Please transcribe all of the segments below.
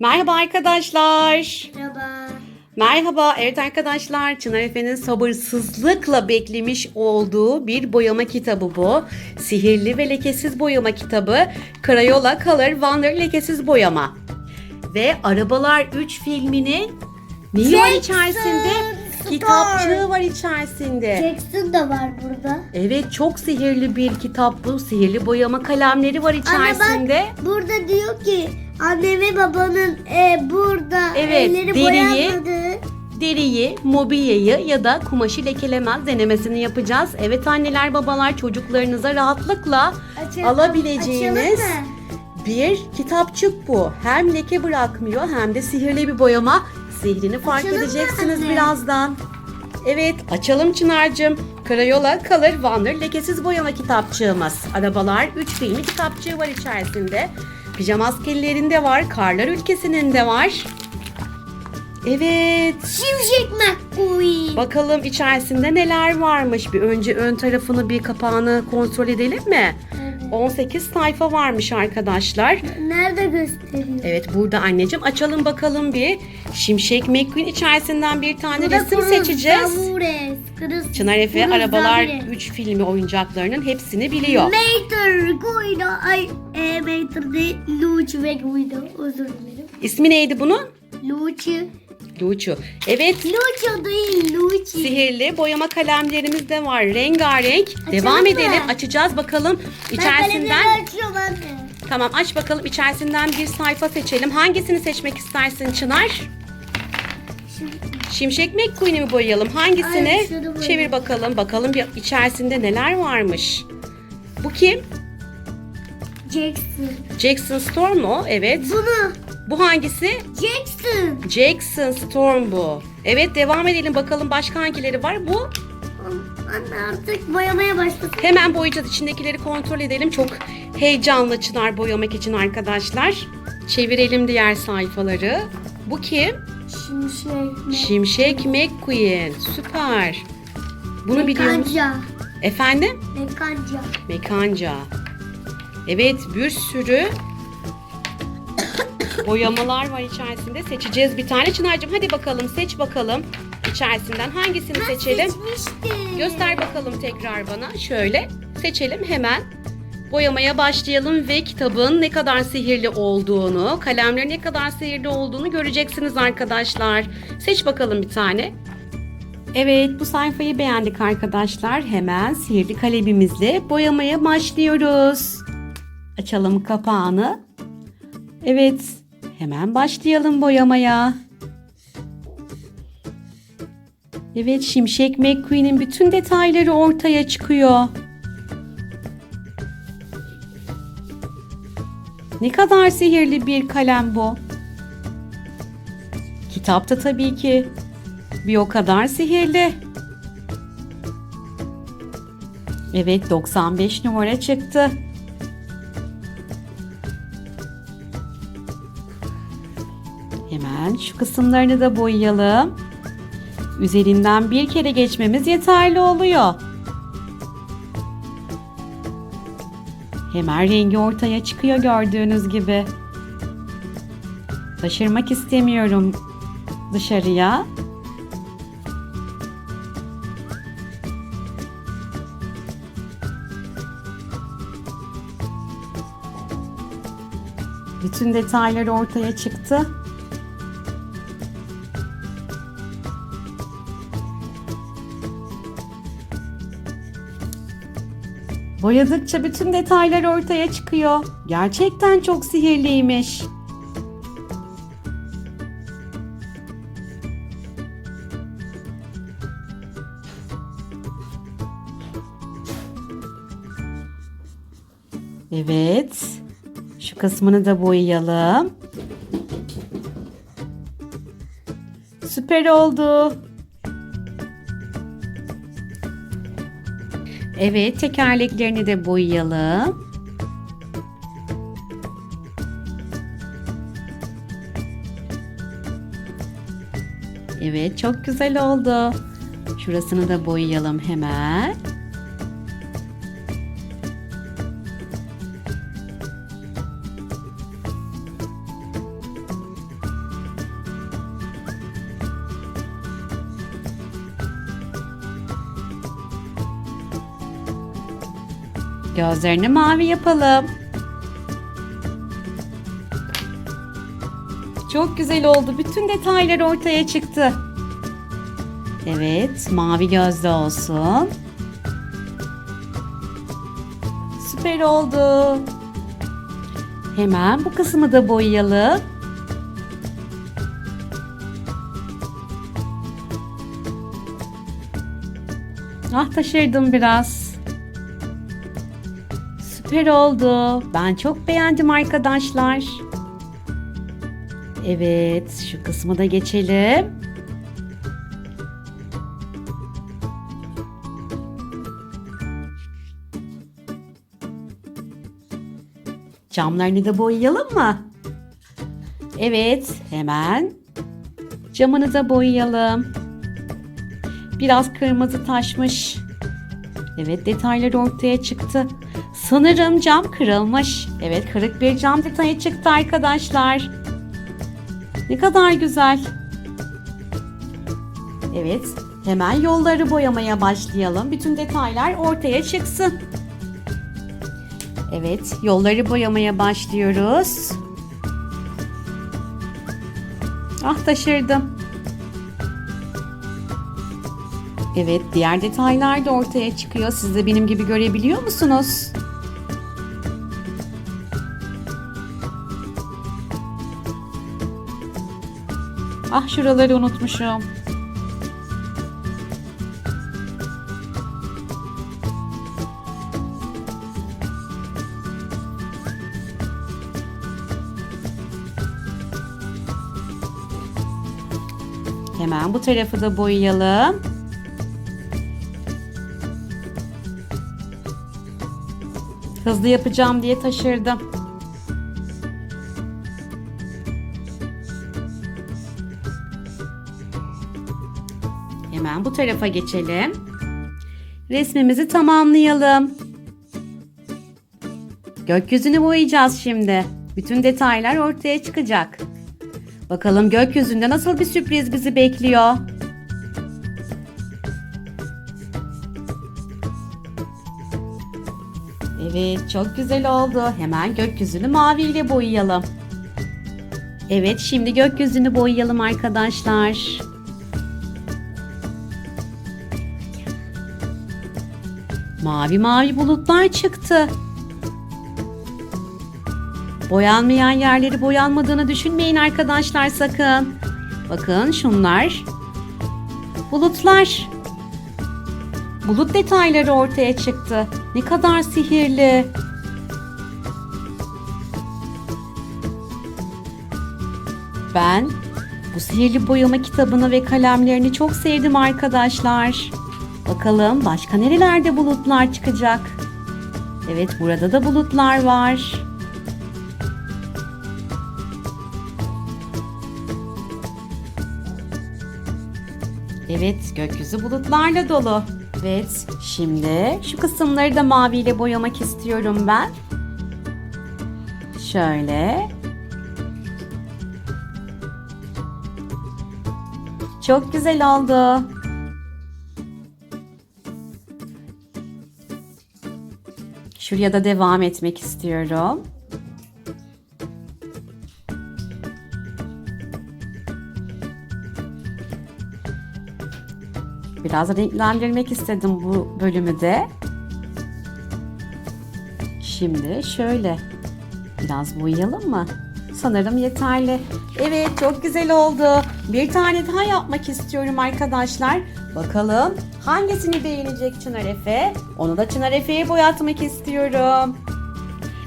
Merhaba arkadaşlar. Merhaba. Merhaba. Evet arkadaşlar Çınar Efe'nin sabırsızlıkla beklemiş olduğu bir boyama kitabı bu. Sihirli ve lekesiz boyama kitabı. Crayola Color Wonder Lekesiz Boyama. Ve Arabalar 3 filminin neyi var içerisinde? Kitapçığı var içerisinde. Jackson da var burada. Evet çok sihirli bir kitap bu. Sihirli boyama kalemleri var içerisinde. Anne bak burada diyor ki anne ve babanın e, burada Evet, elleri deriyi- boyanmadı. Deriyi, mobilyayı ya da kumaşı lekelemez denemesini yapacağız. Evet anneler babalar çocuklarınıza rahatlıkla Açalım- alabileceğiniz açalım mı? bir kitapçık bu. Hem leke bırakmıyor hem de sihirli bir boyama. Sihrini fark Açalım mı edeceksiniz anne? birazdan. Evet açalım Çınar'cığım. Crayola Color Wonder lekesiz boyama kitapçığımız. Arabalar 3 filmi kitapçığı var içerisinde. Pijama askerlerinde var, Karlar Ülkesi'nin de var. Evet. Şimşek McQueen. Bakalım içerisinde neler varmış. Bir önce ön tarafını bir kapağını kontrol edelim mi? Evet. 18 sayfa varmış arkadaşlar. Nerede gösteriyor? Evet burada anneciğim açalım bakalım bir. Şimşek McQueen içerisinden bir tane Burada resim Cruz seçeceğiz. Cruz- Çınar Efe Arabalar Ramirez. 3 filmi oyuncaklarının hepsini biliyor. Mater Guido. Ay e, Mater değil. Luci ve Guido. Özür dilerim. İsmi neydi bunun? Luci. Lucu. Evet Lucio değil Luci. sihirli boyama kalemlerimiz de var. Rengarenk. Açalım Devam mı? edelim. Açacağız bakalım. Ben İçerisinden kalemleri açıyorum anne. Tamam aç bakalım içerisinden bir sayfa seçelim. Hangisini seçmek istersin Çınar? Şimşek McQueen'i mi boyayalım? Hangisini? Ay. Çevir bakalım. Bakalım bir içerisinde neler varmış. Bu kim? Jackson. Jackson Storm mu? Evet. Bunu Bu hangisi? Jackson. Jackson Storm bu. Evet devam edelim bakalım başka hangileri var. Bu Anne artık boyamaya başladı. hemen boyayacağız. İçindekileri kontrol edelim. Çok heyecanlı Çınar boyamak için arkadaşlar. Çevirelim diğer sayfaları. Bu kim? Şimşek. Şimşek McQueen. Süper. Bunu biliyor musun? Efendim? Mekanca. Mekanca. Evet bir sürü boyamalar var içerisinde. Seçeceğiz bir tane. Çınar'cığım hadi bakalım seç bakalım. İçerisinden hangisini Ben seçelim? seçmiştim. Göster bakalım tekrar bana. Şöyle seçelim hemen. Boyamaya başlayalım ve kitabın ne kadar sihirli olduğunu, kalemlerin ne kadar sihirli olduğunu göreceksiniz arkadaşlar. Seç bakalım bir tane. Evet bu sayfayı beğendik arkadaşlar. Hemen sihirli kalemimizle boyamaya başlıyoruz. Açalım kapağını. Evet hemen başlayalım boyamaya. Evet Şimşek McQueen'in bütün detayları ortaya çıkıyor. Ne kadar sihirli bir kalem bu. Kitapta tabii ki bir o kadar sihirli. Evet 95 numara çıktı. Hemen şu kısımlarını da boyayalım. Üzerinden bir kere geçmemiz yeterli oluyor. Hemen rengi ortaya çıkıyor gördüğünüz gibi. Taşırmak istemiyorum dışarıya. Bütün detaylar ortaya çıktı. Boyadıkça bütün detaylar ortaya çıkıyor. Gerçekten çok sihirliymiş. Evet. Şu kısmını da boyayalım. Süper oldu. Evet, tekerleklerini de boyayalım. Evet, çok güzel oldu. Şurasını da boyayalım hemen. Gözlerini mavi yapalım. Çok güzel oldu. Bütün detaylar ortaya çıktı. Evet, mavi gözlü olsun. Süper oldu. Hemen bu kısmı da boyayalım. Ah taşırdım biraz. Süper oldu. Ben çok beğendim arkadaşlar. Evet, şu kısmı da geçelim. Camlarını da boyayalım mı? Evet, hemen camını da boyayalım. Biraz kırmızı taşmış. Evet, detaylar ortaya çıktı. Sanırım cam kırılmış. Evet, kırık bir cam detayı çıktı arkadaşlar. Ne kadar güzel. Evet, hemen yolları boyamaya başlayalım. Bütün detaylar ortaya çıksın. Evet, yolları boyamaya başlıyoruz. Ah taşırdım. Evet, diğer detaylar da ortaya çıkıyor. Siz de benim gibi görebiliyor musunuz? Ah şuraları unutmuşum. Hemen bu tarafı da boyayalım. Hızlı yapacağım diye taşırdım. Hemen bu tarafa geçelim. Resmimizi tamamlayalım. Gökyüzünü boyayacağız şimdi. Bütün detaylar ortaya çıkacak. Bakalım gökyüzünde nasıl bir sürpriz bizi bekliyor. Evet, çok güzel oldu. Hemen gökyüzünü maviyle boyayalım. Evet, şimdi gökyüzünü boyayalım arkadaşlar. Mavi mavi bulutlar çıktı. Boyanmayan yerleri boyanmadığını düşünmeyin arkadaşlar sakın. Bakın şunlar. Bulutlar. Bulut detayları ortaya çıktı. Ne kadar sihirli. Ben bu sihirli boyama kitabını ve kalemlerini çok sevdim arkadaşlar. Bakalım başka nerelerde bulutlar çıkacak? Evet burada da bulutlar var. Evet gökyüzü bulutlarla dolu. Evet şimdi şu kısımları da maviyle boyamak istiyorum ben. Şöyle. Çok güzel oldu. Şuraya da devam etmek istiyorum. Biraz renklendirmek istedim bu bölümü de. Şimdi şöyle biraz boyayalım mı? Sanırım yeterli. Evet çok güzel oldu. Bir tane daha yapmak istiyorum arkadaşlar. Bakalım hangisini beğenecek Çınar Efe? Onu da Çınar Efe'ye boyatmak istiyorum.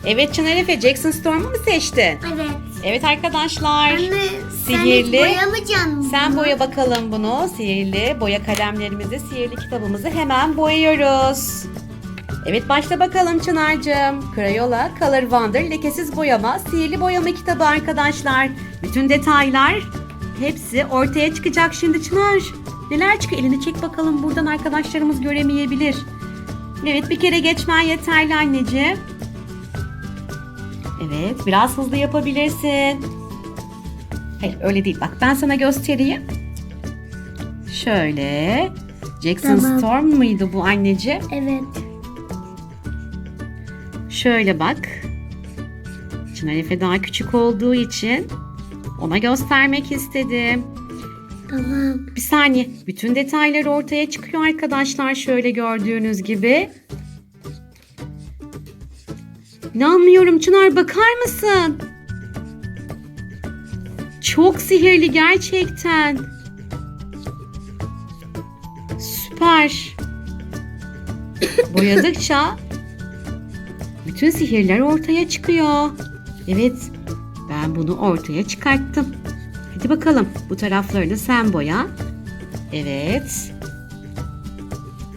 Evet Çınar Efe Jackson Storm'u mu seçtin? Evet. Evet arkadaşlar. Anne Sihirli. sen hiç boyamayacaksın Sen boya bakalım bunu. Sihirli boya kalemlerimizi, sihirli kitabımızı hemen boyuyoruz. Evet başla bakalım Çınar'cığım. Crayola Color Wonder lekesiz boyama, sihirli boyama kitabı arkadaşlar. Bütün detaylar hepsi ortaya çıkacak şimdi Çınar. Neler çıkıyor? Elini çek bakalım buradan arkadaşlarımız göremeyebilir. Evet bir kere geçmen yeterli anneciğim. Evet biraz hızlı yapabilirsin. Hayır öyle değil. Bak ben sana göstereyim. Şöyle. Jackson Tamam. Storm muydu bu anneciğim? Evet. Şöyle bak. Çınar Efe daha küçük olduğu için ona göstermek istedim. Tamam. Bir saniye. Bütün detaylar ortaya çıkıyor arkadaşlar. Şöyle gördüğünüz gibi. İnanmıyorum Çınar bakar mısın? Çok sihirli gerçekten. Süper. Boyadıkça bütün sihirler ortaya çıkıyor. Evet, ben bunu ortaya çıkarttım. Hadi bakalım bu taraflarını sen boya. Evet.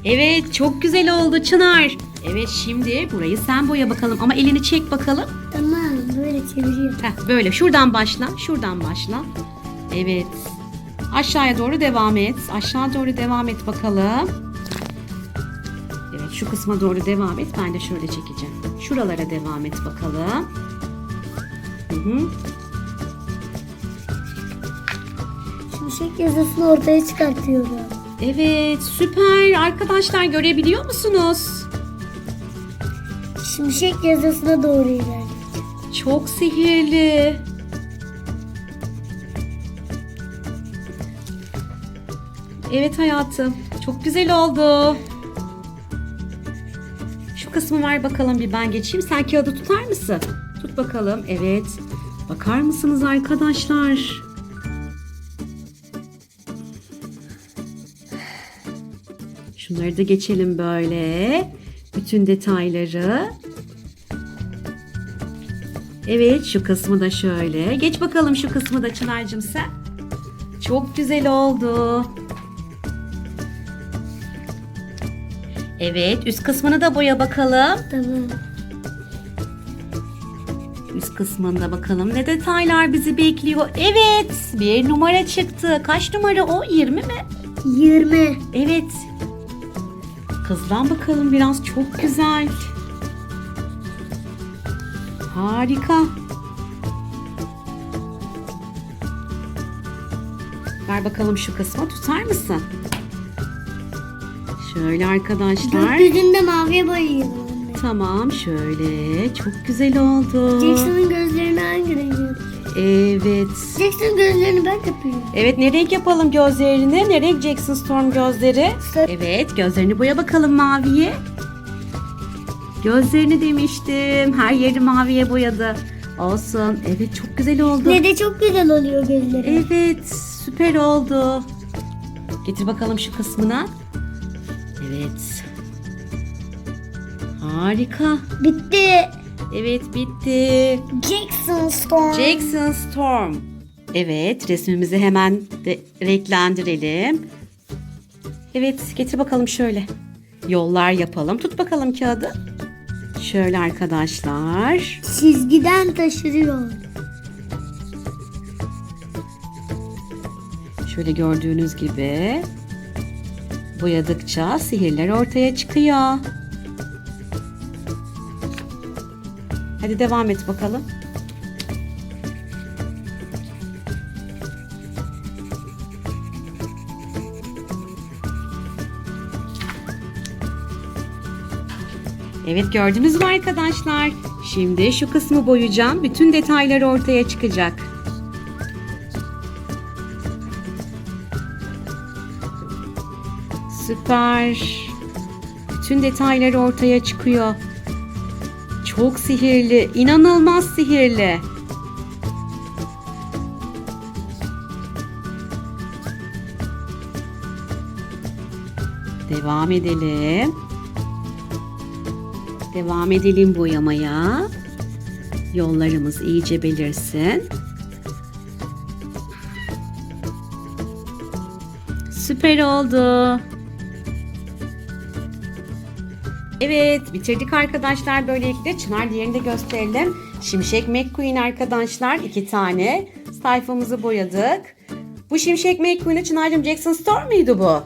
Evet çok güzel oldu Çınar. Evet şimdi burayı sen boya bakalım ama elini çek bakalım. Tamam böyle çeviriyor. Heh, böyle şuradan başla şuradan başla. Evet. Aşağıya doğru devam et. Aşağı doğru devam et bakalım. Evet şu kısma doğru devam et. Ben de şöyle çekeceğim. Şuralara devam et bakalım. Hı hı. Şimşek yazısını ortaya çıkartıyorum. Evet süper. Arkadaşlar görebiliyor musunuz? Şimşek yazısına doğru ilerliyor. Çok sihirli. Evet hayatım. Çok güzel oldu. Şu kısmı ver bakalım bir ben geçeyim. Sen kağıdı tutar mısın? Tut bakalım. Evet. Bakar mısınız arkadaşlar? Şunları da geçelim böyle. Bütün detayları. Evet şu kısmı da şöyle. Geç bakalım şu kısmı da Çınar'cığım sen. Çok güzel oldu. Evet üst kısmını da boya bakalım. Tamam. Üst kısmında bakalım ne detaylar bizi bekliyor. Evet bir numara çıktı. Kaç numara o? 20 mi? 20. Evet. Kızdan bakalım biraz çok güzel. Harika. Ver bakalım şu kısmı tutar mısın? Şöyle arkadaşlar. Gökyüzünde maviye boyayalım. Tamam şöyle. Çok güzel oldu. Jackson'ın gözlerini hangi renk? Evet. Jackson gözlerini ben yapıyorum. Evet ne renk yapalım gözlerini? Ne renk Jackson Storm gözleri? Sarı. Evet gözlerini boya bakalım maviye. Gözlerini demiştim. Her yeri maviye boyadı. Olsun. Evet çok güzel oldu. Ne de çok güzel oluyor gözleri. Evet süper oldu. Getir bakalım şu kısmına. Evet. Harika. Bitti. Evet bitti. Jackson Storm. Jackson Storm. Evet resmimizi hemen de renklendirelim. Evet getir bakalım şöyle. Yollar yapalım. Tut bakalım kağıdı. Şöyle arkadaşlar. Çizgiden taşırıyor. Şöyle gördüğünüz gibi boyadıkça sihirler ortaya çıkıyor. Hadi devam et bakalım. Evet gördünüz mü arkadaşlar? Şimdi şu kısmı boyayacağım. Bütün detayları ortaya çıkacak. Süper. Bütün detayları ortaya çıkıyor. Çok sihirli, inanılmaz sihirli. Devam edelim. Devam edelim boyamaya. Yollarımız iyice belirsin. Süper oldu. Evet bitirdik arkadaşlar böylelikle. Çınar diğerini de gösterelim. Şimşek McQueen arkadaşlar iki tane sayfamızı boyadık. Bu Şimşek McQueen'e Çınar'cığım Jackson Store muydu bu?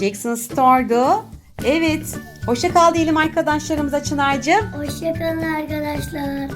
Jackson Store'du. Evet. Hoşça kal diyelim arkadaşlarımıza Çınar'cığım. Hoşçakalın arkadaşlar.